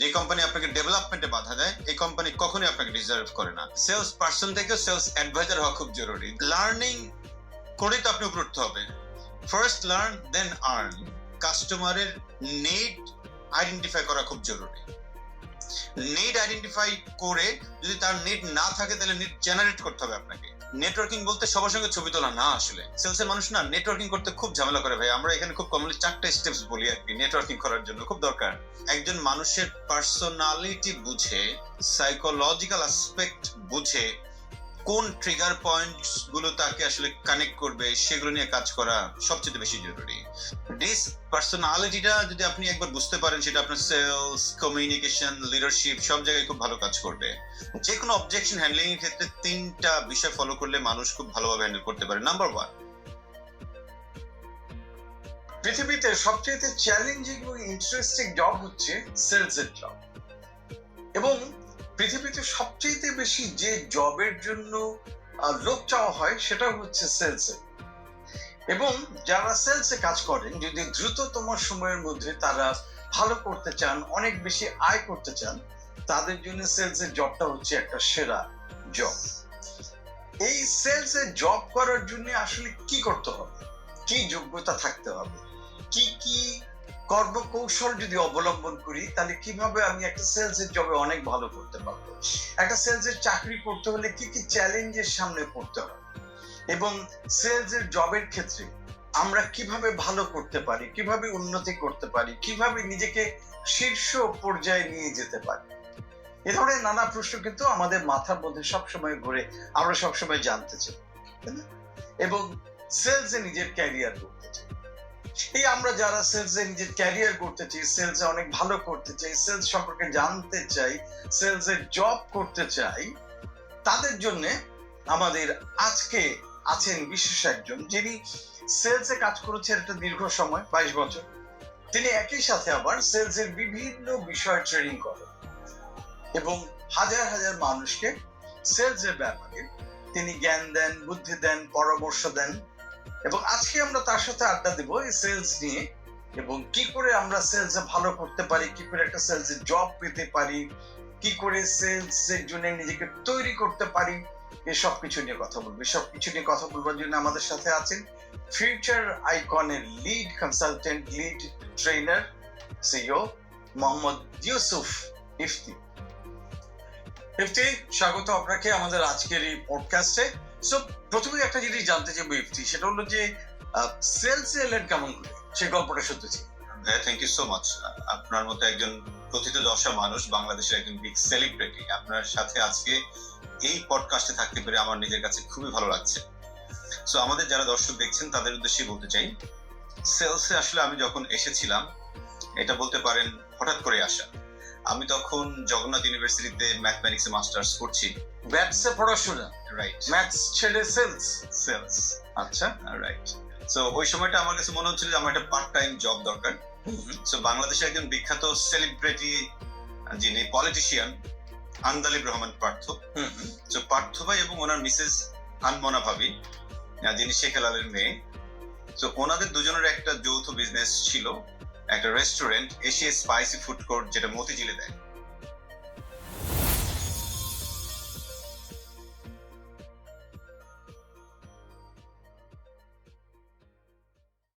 যে কোম্পানি আপনাকে ডেভেলপমেন্টে বাধা দেয়, এই কোম্পানি কখনোই আপনাকে ডিজার্ভ করে না। সেলস পার্সন থেকে সেলস অ্যাডভাইজার হওয়া খুব জরুরি। লার্নিং করেই তো আপনি উপরে হবে ফার্স্ট লার্ন দেন আর্ন কাস্টমারের নিড আইডেন্টিফাই করা খুব জরুরি। নিড আইডেন্টিফাই করে যদি তার নিড না থাকে, তাহলে নিড জেনারেট করতে হবে আপনাকে। নেটওয়ার্কিং বলতে সবার সঙ্গে ছবি তোলা না আসলে। সেলসের মানুষ না নেটওয়ার্কিং করতে খুব ঝামেলা করে ভাই। আমরা এখানে খুব কমলি চারটা স্টেপস বলি আর কি নেটওয়ার্কিং করার জন্য খুব দরকার। একজন মানুষের পার্সোনালিটি বুঝে সাইকোলজিক্যাল অ্যাসপেক্ট বুঝে কোন ট্রিগার পয়েন্টসগুলো তাকে আসলে কানেক্ট করবে, সেগুলো নিয়ে কাজ করা সবচেয়ে বেশি জরুরি। ডিস পার্সোনালিটিটা যদি আপনি একবার বুঝতে পারেন, সেটা আপনার সেলস কমিউনিকেশন লিডারশিপ সব জায়গায় খুব ভালো কাজ করবে। যে কোনো অবজেকশন হ্যান্ডলিং এর ক্ষেত্রে তিনটা বিষয় ফলো করলে মানুষ খুব ভালোভাবে হ্যান্ডেল করতে পারে। নাম্বার ওয়ান পৃথিবীতে সবচেয়ে চ্যালেঞ্জিং এবং ইন্টারেস্টিং জব হচ্ছে সেলস এর জব এবং পৃথিবীতে সবচেয়ে বেশি যে জবের জন্য লোক চাওয়া হয়, সেটা হচ্ছে সেলস এবং যারা সেলসে কাজ করেন, যদি দ্রুততম সময়ের মধ্যে তারা ভালো করতে চান, অনেক বেশি আয় করতে চান, তাদের জন্য সেলস এর জবটা হচ্ছে একটা সেরা জব এই সেলস জব করার জন্য আসলে কি করতে হবে? কি যোগ্যতা থাকতে হবে? কি কি কর্মকৌশল যদি অবলম্বন করি, তাহলে কীভাবে আমি একটা সেলস এর জবে অনেক ভালো করতে পারব? একটা সেলস এর চাকরি করতে হলে কি কি চ্যালেঞ্জের সামনে পড়তে হবে? এবং সেলস এর জবের ক্ষেত্রে আমরা কীভাবে ভালো করতে পারি, কীভাবে উন্নতি করতে পারি, কীভাবে নিজেকে শীর্ষ পর্যায়ে নিয়ে যেতে পারি? এ ধরনের নানা প্রশ্ন কিন্তু আমাদের মাথার মধ্যে সবসময় ঘুরে, আমরা সবসময় জানতে চাই? এবং সেলসে নিজের ক্যারিয়ার করতে চাই। এই আমরা যারা সেলসে নিজের ক্যারিয়ার করতে চাই সেলসে অনেক ভালো করতে চাই সেলস সম্পর্কে জানতে চাই সেলসে জব করতে চাই, তাদের জন্য আমাদের আজকে আছেন বিশেষ একজন, যিনি সেলসে কাজ করেছেন একটা দীর্ঘ সময়, বাইশ বছর। তিনি একই সাথে আবার সেলস এর বিভিন্ন বিষয় ট্রেনিং করেন এবং হাজার হাজার মানুষকে সেলস এর ব্যাপারে তিনি জ্ঞান দেন, বুদ্ধি দেন, পরামর্শ দেন। এবং আজকে আমরা তার সাথে আড্ডা দেব এই সেলস নিয়ে এবং কি করে আমরা সেলস ভালো করতে পারি, কি করে একটা সেলস জব পেতে পারি, কি করে সেলস এর জন্য নিজেকে তৈরি করতে পারি এসব কিছু নিয়ে কথা বলব। এসব কিছু নিয়ে কথা বলবার জন্য আমাদের সাথে আছেন ফিউচার আইকনের lead consultant lead trainer CEO Mohammad Yusuf Ifti. Ifti, স্বাগত আপনাকে আমাদের আজকের এই পডকাস্টে সো প্রথমে একটা জিনিস জানতে চাইব ইফতি সেটা হলো যে সেলস এলেন কেমন করে সেই গল্পটা শুনতে চাই। থ্যাংক ইউ সো মাচ আপনার মতো একজন প্রথিত দশা মানুষ বাংলাদেশের একজন বিগ সেলিব্রিটি আপনার সাথে আজকে এই পডকাস্টে থাকতে পেরে আমার নিজের কাছে খুবই ভালো লাগছে। সো আমাদের যারা দর্শক দেখছেন তাদের উদ্দেশ্যে বলতে চাই সেলসে আসলে আমি যখন এসেছিলাম এটা বলতে পারেন হঠাৎ করে আসা। আমি তখন জগন্নাথ ইউনিভার্সিটিতে ম্যাথমেটিক্সে মাস্টার্স করছি। ব্যাটসে পড়াশোনা? রাইট ম্যাথস ছেড়ে সেলস সেলস আচ্ছা। রাইট সো ওই সময়টা আমার কাছে মনে হচ্ছিল যে আমার একটা পার্ট টাইম জব দরকার সো বাংলাদেশের একজন বিখ্যাত সেলিব্রিটি যিনি পলিটিশিয়ান আন্দালিব রহমান পার্থ। সো পার্থ ভাই এবং ওনার মিসেস আনমনা ভাবি যিনি শেখ হেলালের মেয়ে। তো ওনাদের দুজনের একটা যৌথ বিজনেস ছিল একটা restaurant Asia spicy food court যেটা মতিঝিলে দেয়।